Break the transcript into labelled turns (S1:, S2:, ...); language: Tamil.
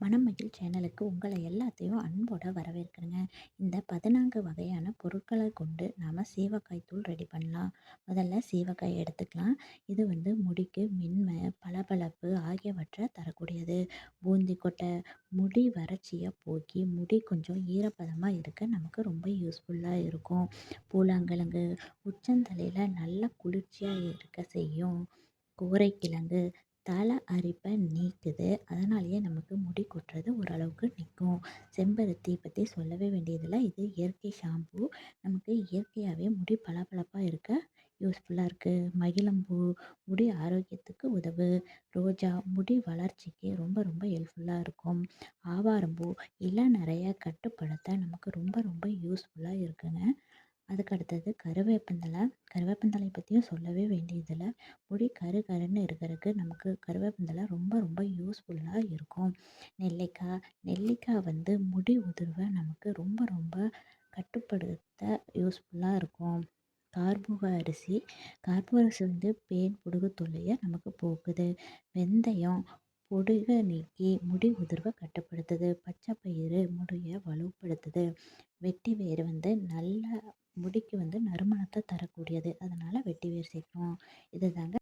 S1: மணமகிழ் சேனலுக்கு உங்களை எல்லாத்தையும் அன்போட வரவேற்கிறேங்க. இந்த பதினான்கு வகையான பொருட்களை கொண்டு நாம் சீவக்காய் தூள் ரெடி பண்ணலாம். முதல்ல சீவக்காய் எடுத்துக்கலாம். இது வந்து முடிக்கு மென்மை பளபளப்பு ஆகியவற்றை தரக்கூடியது. பூந்தி கொட்டை முடி வறட்சியை போக்கி முடி கொஞ்சம் ஈரப்பதமாக இருக்க நமக்கு ரொம்ப யூஸ்ஃபுல்லாக இருக்கும். பூலாங்கிழங்கு உச்சந்தலையில் நல்ல குளிர்ச்சியாக இருக்க செய்யும். கோரைக்கிழங்கு தலை அரிப்பை நீக்குது. அதனாலேயே நமக்கு முடி கொட்டுறது ஓரளவுக்கு நிற்கும் செம்பருத்தி பற்றி சொல்லவே வேண்டியதில்லை. இது இயற்கை ஷாம்பு நமக்கு இயற்கையாகவே முடி பளபளப்பாக இருக்க யூஸ்ஃபுல்லாக இருக்குது மகிழம்பூ முடி ஆரோக்கியத்துக்கு உதவு. ரோஜா முடி வளர்ச்சிக்கு ரொம்ப ரொம்ப ஹெல்ப்ஃபுல்லாக இருக்கும். ஆவாரம்பூ எல்லாம் நிறையா கட்டுப்படுத்த நமக்கு ரொம்ப ரொம்ப யூஸ்ஃபுல்லாக இருக்குங்க. அதுக்கு அடுத்தது கருவேப்பந்தழை கருவேப்பந்தழை பற்றியும் சொல்லவே வேண்டியதில்லை. முடி கரு கருன்னு இருக்கிறதுக்கு நமக்கு கருவேப்பந்தழை ரொம்ப ரொம்ப யூஸ்ஃபுல்லாக இருக்கும். நெல்லிக்காய் நெல்லிக்காய் வந்து முடி உதிர்வை நமக்கு ரொம்ப ரொம்ப கட்டுப்படுத்த யூஸ்ஃபுல்லாக இருக்கும். கார்போக அரிசி கார்போ அரிசி வந்து பேன் புடுகு தொல்லையை நமக்கு போக்குது. வெந்தயம் பொடுகை நீக்கி முடி உதிர்வை கட்டுப்படுத்துது. பச்சை பயிறு முடியை வலுப்படுத்துது. வெட்டி வேர் வந்து நல்ல முடிக்கு வந்து நறுமணத்தை தரக்கூடியது. அதனால் வெட்டி வேர் சேர்க்குறோம் இது தாங்க